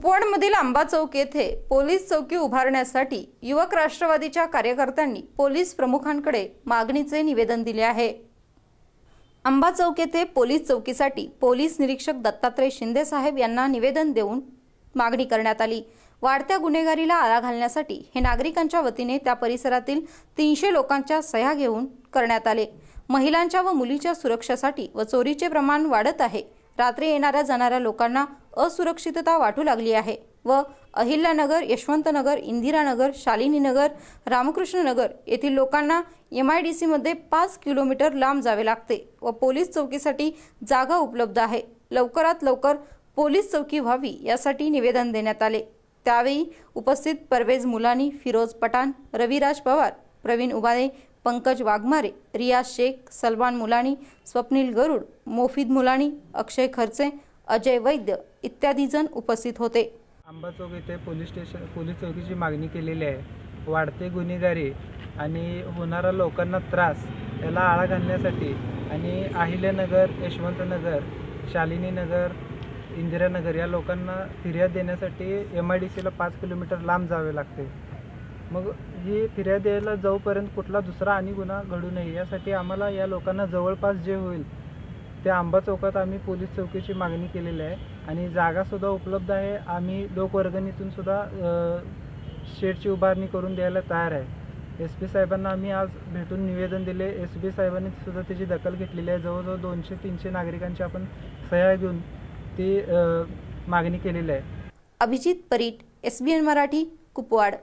कुपवाडमधील आंबा चौक येथे पोलीस चौकी उभारण्यासाठी युवक राष्ट्रवादीच्या कार्यकर्त्यांनी पोलीस प्रमुखांकडे मागणीचे निवेदन दिले आहे. आंबा चौक येथे पोलीस चौकीसाठी पोलीस निरीक्षक दत्तात्रय शिंदे साहेब यांना निवेदन देऊन मागणी करण्यात आली. वाढत्या गुन्हेगारीला आळा घालण्यासाठी हे नागरिकांच्या वतीने त्या परिसरातील तीनशे लोकांच्या सह्या घेऊन करण्यात आले. महिलांच्या व मुलीच्या सुरक्षेसाठी व चोरीचे प्रमाण वाढत आहे रात्री येणाऱ्या जाणाऱ्या लोकांना असुरक्षितता वाटू लागली आहे व अहिल्यानगर यशवंतनगर इंदिरानगर शालिनीनगर रामकृष्णनगर येथील लोकांना एम आय डी सीमध्ये पाच किलोमीटर लांब जावे लागते व पोलीस चौकीसाठी जागा उपलब्ध आहे. लवकरात लवकर पोलीस चौकी व्हावी यासाठी निवेदन देण्यात आले. त्यावेळी उपस्थित परवेज मुलानी फिरोज पठाण रविराज पवार प्रवीण उबाळे पंकज वाघमारे रिया शेख सलमान मुलानी स्वप्नील गरुड मोफिद मुलानी अक्षय खर्चे अजय वैद्य इत्यादी जण उपस्थित होते. आंबा चौक येथे पोलीस स्टेशन पोलीस चौकीची मागणी केलेली आहे. वाढते गुन्हेगारी आणि होणारा लोकांना त्रास याला आळा घालण्यासाठी आणि अहिल्यानगर यशवंतनगर शालिनीनगर इंदिरानगर या लोकांना फिर्याद देण्यासाठी एम आय डी सीला पाच किलोमीटर लांब जावे लागते. मग हे फिर्याद द्यायला जाऊपर्यंत कुठला दुसरा आणि गुन्हा घडू नये यासाठी आम्हाला या लोकांना जवळपास जे होईल त्या आंबा चौकात आम्ही पोलीस चौकीची मागणी केलेली आहे. आणि जागासुद्धा उपलब्ध आहे. आम्ही लोकवर्गणीतून सुद्धा शेडची उभारणी करून द्यायला तयार आहे. एस पी साहेबांना आम्ही आज भेटून निवेदन दिले. एस पी साहेबांनी सुद्धा त्याची दखल घेतलेली आहे. जवळजवळ दोनशे तीनशे नागरिकांची आपण सह्या घेऊन ती मागणी केलेली आहे. Abhijit Parit S B N Marathi Kupwad.